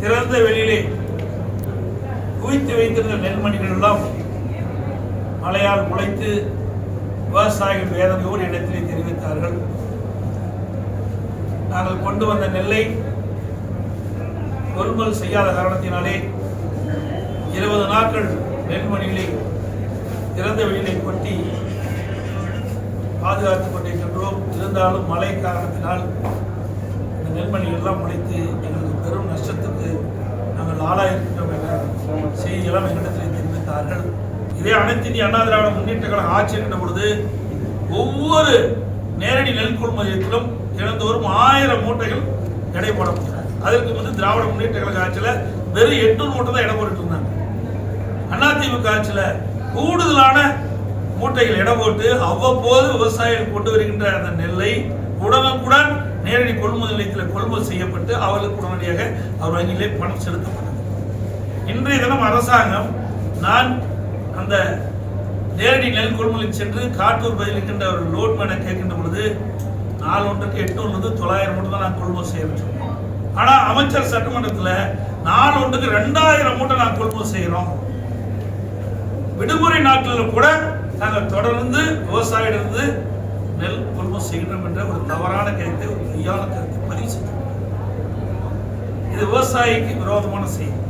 திறந்த வெளியிலே குவித்து வைத்திருந்த நெல்மணிகள் எல்லாம் மழையால் முளைத்து விவசாயிகள் வேதனையோடு இடத்திலே தெரிவித்தார்கள். நாங்கள் கொண்டு வந்த நெல்லை கொள்முதல் செய்யாத காரணத்தினாலே இருபது நாட்கள் நெல்மணிகளை திறந்த வெளியிலே கொட்டி பாதுகாத்துக் கொண்டிருக்கின்றோம் இருந்தாலும் மழை காரணத்தினால் இந்த நெல்மணிகள் எல்லாம் முளைத்து எங்களுக்கு பெரும் நஷ்டம் ஆளாக ஆளாயிருக்கின்றோம் என்ற செய்தியெல்லாம் எங்களிடத்தில் தெரிவித்தார்கள். இதே அனைத்து இந்திய அண்ணா திராவிட முன்னேற்ற கழகம் ஆட்சி இருக்கின்ற பொழுது ஒவ்வொரு நேரடி நெல் கொள்முதலத்திலும் இழந்தோறும் ஆயிரம் மூட்டைகள் எடை போடப்பட்டது அதற்கு வந்து திராவிட முன்னேற்ற கழக ஆட்சியில் வெறும் எட்நூறு மூட்டை தான் இடம் போட்டுட்டு இருந்தாங்க. அதிமுக ஆட்சியில் கூடுதலான மூட்டைகள் இடம் போட்டு அவ்வப்போது விவசாயிகள் கொண்டு வருகின்ற அந்த நெல்லை உடனுக்குடன் நேரடி கொள்முதல் நிலையத்தில் கொள்முதல் செய்யப்பட்டு அவர்களுக்கு உடனடியாக அவர் வங்கியிலே பணம் செலுத்தப்பட்டது. இன்றைய தினம் அரசாங்கம் நான் அந்த நேரடி நெல் கொள்முதலில் சென்று காட்டூர் பகுதியில் இருக்கின்ற ஒரு லோட்மேனை கேட்கின்ற பொழுது நாலு ஒன்றுக்கு எட்நூறுலேருந்து தொள்ளாயிரம் மூட்டை தான் நான் கொள்முதல் செய்ய ஆனால் அமைச்சர் சட்டமன்றத்தில் நாலு ஒன்றுக்கு ரெண்டாயிரம் மூட்டை நான் கொள்முதல் செய்கிறோம் விடுமுறை நாட்களில் கூட நாங்கள் தொடர்ந்து விவசாயிலிருந்து நெல் கொள்முதல் செய்கிறோம் என்ற ஒரு தவறான கருத்தை ஒரு பொய்யான கருத்தை பதிவு செய்யணும் இது விவசாயிக்கு விரோதமான செய்தி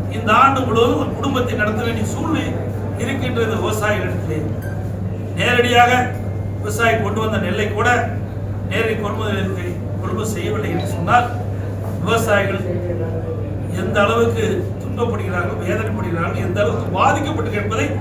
இந்த ஆண்டு முழுவதும் ஒரு குடும்பத்தை நடத்த வேண்டிய சூழ்நிலை இருக்கின்றது விவசாயிகளிடத்திலே நேரடியாக விவசாயி கொண்டு வந்த நெல்லை கூட நேரடி கொள்முதலுக்கு கொள்முதல் செய்யவில்லை என்று சொன்னால் விவசாயிகள் எந்த அளவுக்கு துன்பப்படுகிறார்கள் வேதனைப்படுகிறார்கள் எந்த அளவுக்கு பாதிக்கப்பட்டு என்பதை